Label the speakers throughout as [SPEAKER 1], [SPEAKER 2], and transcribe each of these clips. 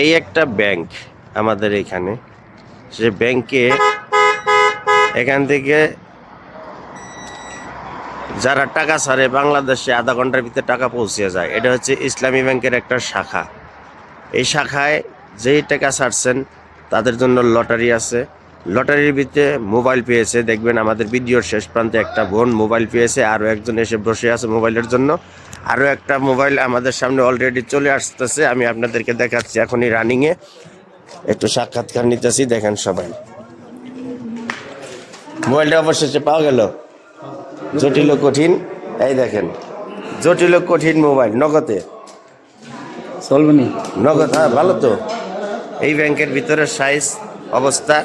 [SPEAKER 1] এই একটা ব্যাংক আমাদের এখানে। সে ব্যাংকে এখান থেকে যারা টাকা ছাড়ে, বাংলাদেশে আধা ঘণ্টার ভিতরে টাকা পৌঁছে যায়। এটা হচ্ছে ইসলামী ব্যাংকের একটা শাখা। এই শাখায় যেই টাকা ছাড়ছেন, তাদের জন্য লটারি আছে। লটারির ভিতরে মোবাইল পেয়েছে। দেখবেন আমাদের ভিডিওর শেষ প্রান্তে একটা বোন মোবাইল পেয়েছে। আরও একজন এসে বসে আছে মোবাইলের জন্য। আরও একটা মোবাইল আমাদের সামনে অলরেডি চলে আসতেছে আমি আপনাদেরকে দেখাচ্ছি এখনই রানিংয়ে একটু সাক্ষাৎকার নিতেছি দেখেন সবাই। মোবাইলটা অবশেষে পাওয়া গেল। জটিল কঠিন এই দেখেন। জটিল কঠিন মোবাইল নগদে।
[SPEAKER 2] চলবে নি?
[SPEAKER 1] নগদ হ্যাঁ ভালো তো। এই ব্যাংকের ভিতরে সাইজ অবস্থা।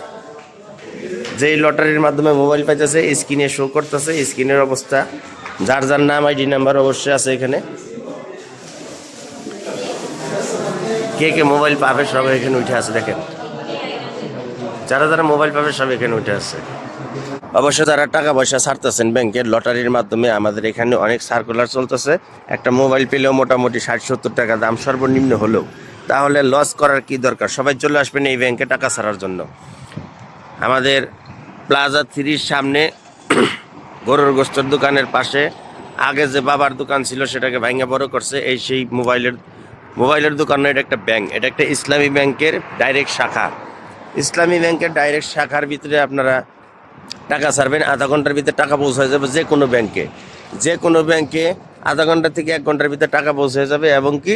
[SPEAKER 1] যেই লটারির মাধ্যমে মোবাইল পাইতেছে স্ক্রিনে শো করতেছে স্ক্রিনের অবস্থা। যার যার নাম, আইডি নাম্বার অবশ্যই আছে এখানে। কে কে মোবাইল পাবে সব এখানে উঠে আছে, দেখেন। যারা যারা মোবাইল পাবে সব এখানে উঠে আছে। অবশ্য যারা টাকা পয়সা ছাড়তেছেন ব্যাংকের লটারির মাধ্যমে, আমাদের এখানে অনেক সার্কুলার চলতেছে। একটা মোবাইল পেলেও মোটামুটি ষাট সত্তর টাকা দাম সর্বনিম্ন হলেও। তাহলে লস করার কি দরকার? সবাই চলে আসবেন এই ব্যাংকে টাকা ছাড়ার জন্য। আমাদের প্লাজা থ্রির সামনে গরুর গোস্তর দোকানের পাশে। আগে যে বাবার দোকান ছিল, সেটাকে ভাঙা বড় করছে। এই সেই মোবাইলের মোবাইলের দোকান এটা একটা ব্যাংক। এটা একটা ইসলামী ব্যাংকের ডাইরেক্ট শাখা। ইসলামী ব্যাংকের ডাইরেক্ট শাখার ভিতরে আপনারা টাকা ছাড়বেন। আধা ঘণ্টার ভিতরে টাকা পৌঁছে যাবে যে কোনো ব্যাংকে। যে কোনো ব্যাংকে আধা ঘণ্টা থেকে এক ঘণ্টার ভিতরে টাকা পৌঁছে যাবে এবং কি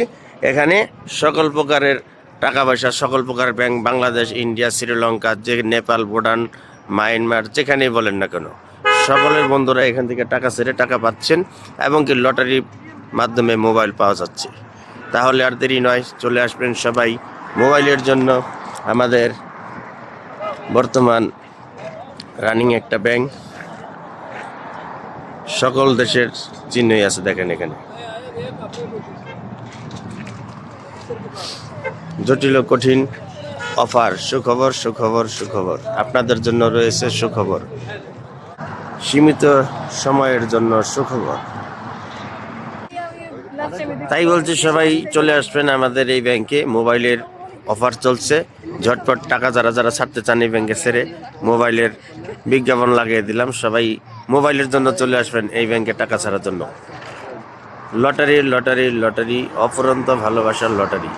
[SPEAKER 1] এখানে সকল প্রকারের টাকা পয়সা, সকল প্রকার ব্যাংক, বাংলাদেশ, ইন্ডিয়া, শ্রীলঙ্কা, যে নেপাল, ভুটান, মায়ানমার, যেখানেই বলেন না কেন। সকলের বন্ধুরা এখান থেকে টাকা ছেড়ে টাকা পাচ্ছেন এবং কি লটারির মাধ্যমে মোবাইল পাওয়া যাচ্ছে। তাহলে আর দেরি নয়, চলে আসবেন সবাই মোবাইলের জন্য। আমাদের বর্তমান রানিং একটা ব্যাংক। সকল দেশের চিহ্নই আছে দেখেন এখানে। জটিল কঠিন অফার, সুখবর সুখবর সুখবর। আপনাদের জন্য রয়েছে সুখবর। সীমিত সময়ের জন্য সুখবর। তাই বলছি, সবাই চলে আসবেন আমাদের এই ব্যাংকে। মোবাইলের অফার চলছে। ঝটপট টাকা যারা যারা ছাড়তে চান এই ব্যাংকে ছেড়ে মোবাইলের বিজ্ঞাপন লাগিয়ে দিলাম। সবাই মোবাইলের জন্য চলে আসবেন এই ব্যাংকে টাকা ছাড়ার জন্য। লটারি লটারি লটারি, অফুরন্ত ভালোবাসার লটারি।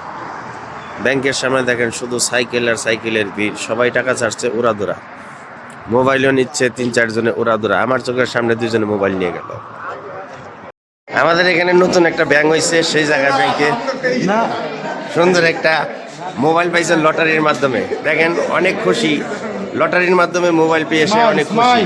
[SPEAKER 1] ব্যাংকের সামনে দেখেন শুধু সাইকেল আর সাইকেলের ভিড়। সবাই টাকা ছাড়ছে উড়াদুরা। মোবাইলও নিচ্ছে তিন চারজনে উড়াদুরা। আমার চোখের সামনে দুজনে মোবাইল নিয়ে গেল। আমাদের এখানে নতুন একটা ব্যাংক হয়েছে সেই জায়গার ব্যাংকে। সুন্দর একটা মোবাইল পাইছে লটারির মাধ্যমে। দেখেন অনেক খুশি। লটারির মাধ্যমে মোবাইল পেয়ে সে অনেক খুশি।